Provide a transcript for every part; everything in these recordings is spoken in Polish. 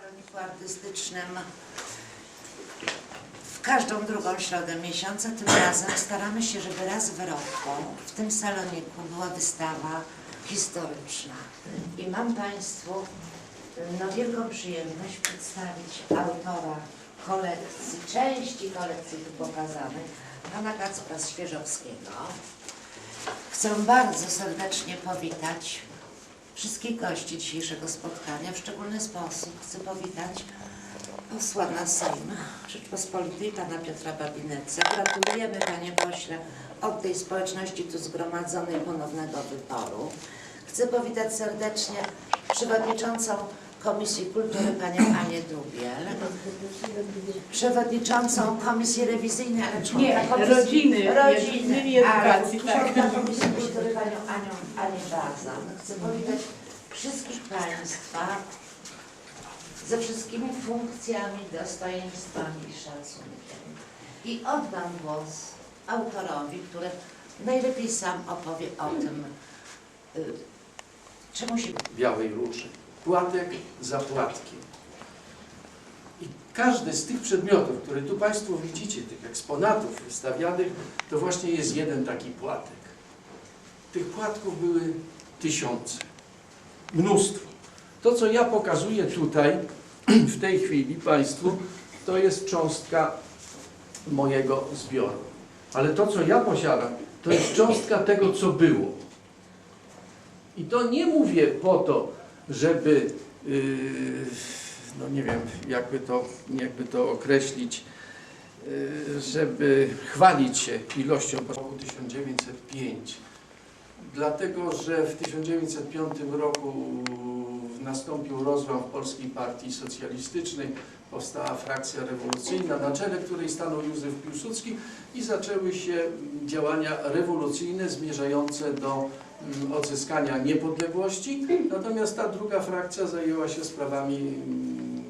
saloniku artystycznym w każdą drugą środę miesiąca. Tym razem staramy się, żeby raz w roku w tym saloniku była wystawa historyczna. I mam Państwu no, wielką przyjemność przedstawić autora kolekcji, części kolekcji tu pokazanej, pana Kacpra Świeżowskiego. Chcę bardzo serdecznie powitać wszystkich gości dzisiejszego spotkania. W szczególny sposób chcę powitać posła na Sejm Rzeczpospolitej, pana Piotra Babinetza. Gratulujemy, panie pośle, od tej społeczności tu zgromadzonej ponownego wyboru. Chcę powitać serdecznie przewodniczącą Komisji Kultury, panią Anię Dubiel, przewodniczącą Komisji Rewizyjnej, ale członka Nie, Komisji rodziny, rodziny i edukacji, ale tak. członka Komisji Kultury panią Anią, Anię Bazan. Chcę powitać wszystkich Państwa ze wszystkimi funkcjami, dostojeństwami i szacunkiem. I oddam głos autorowi, który najlepiej sam opowie o tym, y, czemu się białej róży. Płatek za płatkiem. I każdy z tych przedmiotów, które tu Państwo widzicie, tych eksponatów wystawianych, to właśnie jest jeden taki płatek. Tych płatków były tysiące, mnóstwo. To, co ja pokazuję tutaj, w tej chwili Państwu, to jest cząstka mojego zbioru. Ale to, co ja posiadam, to jest cząstka tego, co było. I to nie mówię po to, żeby, yy, no nie wiem, jakby to, jakby to określić, yy, żeby chwalić się ilością po roku 1905. Dlatego, że w 1905 roku nastąpił rozłam w Polskiej Partii Socjalistycznej, powstała frakcja rewolucyjna, na czele której stanął Józef Piłsudski i zaczęły się działania rewolucyjne zmierzające do mm, odzyskania niepodległości, natomiast ta druga frakcja zajęła się sprawami mm,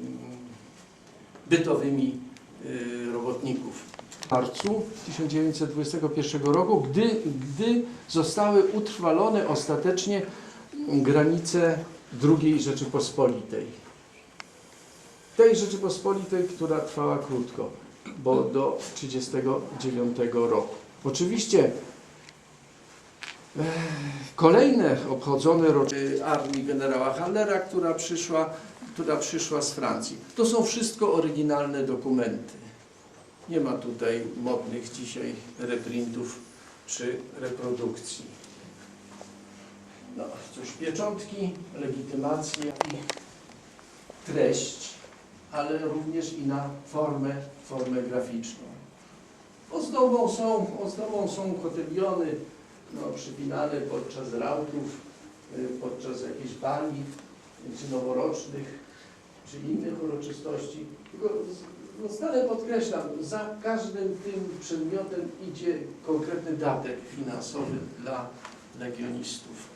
bytowymi y, robotników. W marcu 1921 roku, gdy, gdy zostały utrwalone ostatecznie granice II Rzeczypospolitej. Tej Rzeczypospolitej, która trwała krótko, bo do 1939 roku. Oczywiście Kolejne obchodzone rocznice armii generała Hallera, która przyszła, która przyszła z Francji. To są wszystko oryginalne dokumenty. Nie ma tutaj modnych dzisiaj reprintów czy reprodukcji. No, cóż, pieczątki, legitymacje i treść, ale również i na formę, formę graficzną. Ozdobą są, ozdobą są kotyliony, no, przypinane podczas rautów, y, podczas jakichś bali, czy noworocznych, czy innych uroczystości. Tylko no, stale podkreślam, za każdym tym przedmiotem idzie konkretny datek finansowy dla legionistów,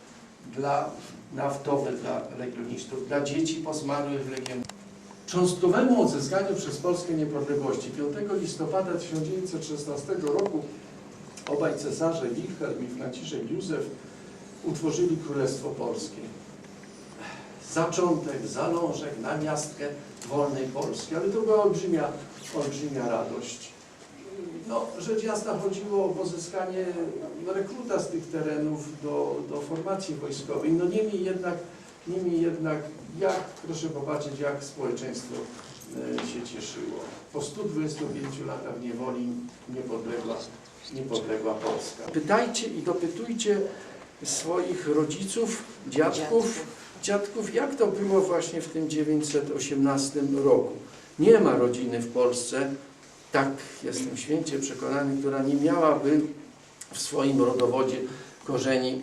dla naftowy dla legionistów, dla dzieci pozmarłych legionistów. Cząstkowemu odzyskaniu przez Polskę niepodległości 5 listopada 1916 roku Obaj cesarze, Wilhelm i Franciszek Józef, utworzyli Królestwo Polskie. Zaczątek, zalążek, namiastkę wolnej Polski, ale to była olbrzymia, olbrzymia radość. No, rzecz jasna chodziło o pozyskanie rekruta z tych terenów do, do formacji wojskowej. No niemniej jednak, niemniej jednak, jak, proszę popatrzeć, jak społeczeństwo e, się cieszyło. Po 125 latach niewoli niepodległa niepodległa Polska. Pytajcie i dopytujcie swoich rodziców, dziadków, dziadków, jak to było właśnie w tym 918 roku. Nie ma rodziny w Polsce, tak jestem święcie przekonany, która nie miałaby w swoim rodowodzie korzeni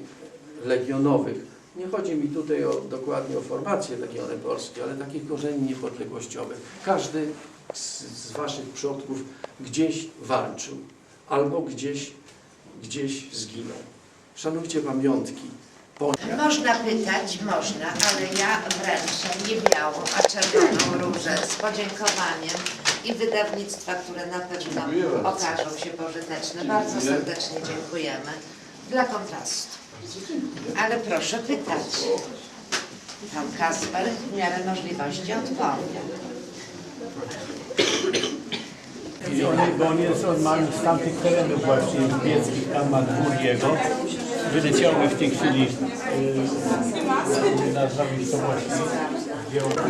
legionowych. Nie chodzi mi tutaj o, dokładnie o formację Legiony Polskie, ale takich korzeni niepodległościowych. Każdy z, z Waszych przodków gdzieś walczył albo gdzieś, gdzieś zginął. Szanujcie pamiątki. Można pytać, można, ale ja wręczę nie białą, a czerwoną różę z podziękowaniem i wydawnictwa, które na pewno okażą się pożyteczne. Bardzo serdecznie dziękujemy. Dla kontrastu. Ale proszę pytać. Tam Kasper w miarę możliwości odpowie. I on, bo on jest, on ma z tamtych terenów właśnie z Bieckich, tam ma dwór jego. Wyleciały w tej chwili, yy, nazwamy to właśnie, ale